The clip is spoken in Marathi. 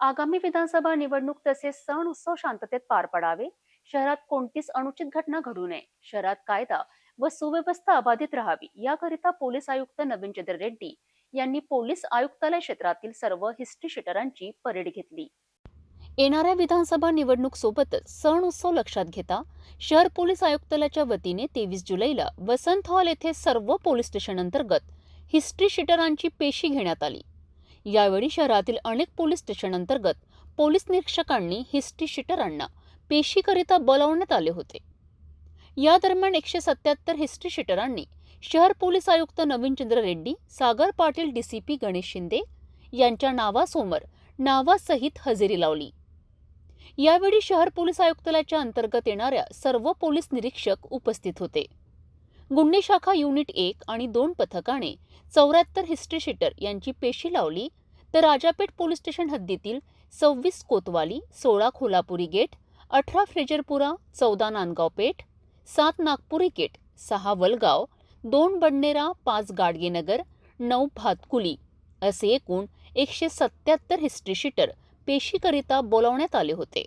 आगामी विधानसभा निवडणूक तसेच सण उत्सव शांततेत पार पडावे. शहरात कोणतीच अनुचित घटना घडू नये. शहरात कायदा व सुव्यवस्था अबाधित राहावी याकरिता पोलीस आयुक्त नवीन चंद्र रेड्डी यांनी पोलीस आयुक्तालय क्षेत्रातील सर्व हिस्ट्री शीटरांची परेड घेतली. येणाऱ्या विधानसभा निवडणूक सोबतच सण उत्सव लक्षात घेता शहर पोलीस आयुक्तालयाच्या वतीने तेवीस जुलैला वसंत हॉल येथे सर्व पोलीस स्टेशन अंतर्गत हिस्ट्री शीटरांची पेशी घेण्यात आली. यावेळी शहरातील अनेक पोलीस स्टेशन अंतर्गत पोलीस निरीक्षकांनी हिस्ट्री शीटरांना पेशीकरिता बोलावण्यात आले होते. या दरम्यान एकशे सत्याहत्तर हिस्ट्री शीटरांनी शहर पोलीस आयुक्त नवीनचंद्र रेड्डी सागर पाटील डीसीपी गणेश शिंदे यांच्या नावासमोर नावासहित हजेरी लावली. यावेळी शहर पोलीस आयुक्तालयाच्या अंतर्गत येणाऱ्या सर्व पोलीस निरीक्षक उपस्थित होते. गुन्हे शाखा युनिट एक आणि दोन पथकाने चौऱ्याहत्तर हिस्ट्री शीटर यांची पेशी लावली तर राजापेठ पोलीस स्टेशन हद्दीतील सव्वीस कोतवाली सोळा खोलापुरी गेट अठरा फ्रेजरपुरा चौदा नांदगाव पेठ सात नागपुरी गेट सहा वलगाव दोन बडनेरा पाच गाडगेनगर नऊ भातकुली असे एकूण एकशे सत्याहत्तर हिस्ट्री शीटर पेशीकरिता बोलावण्यात आले होते.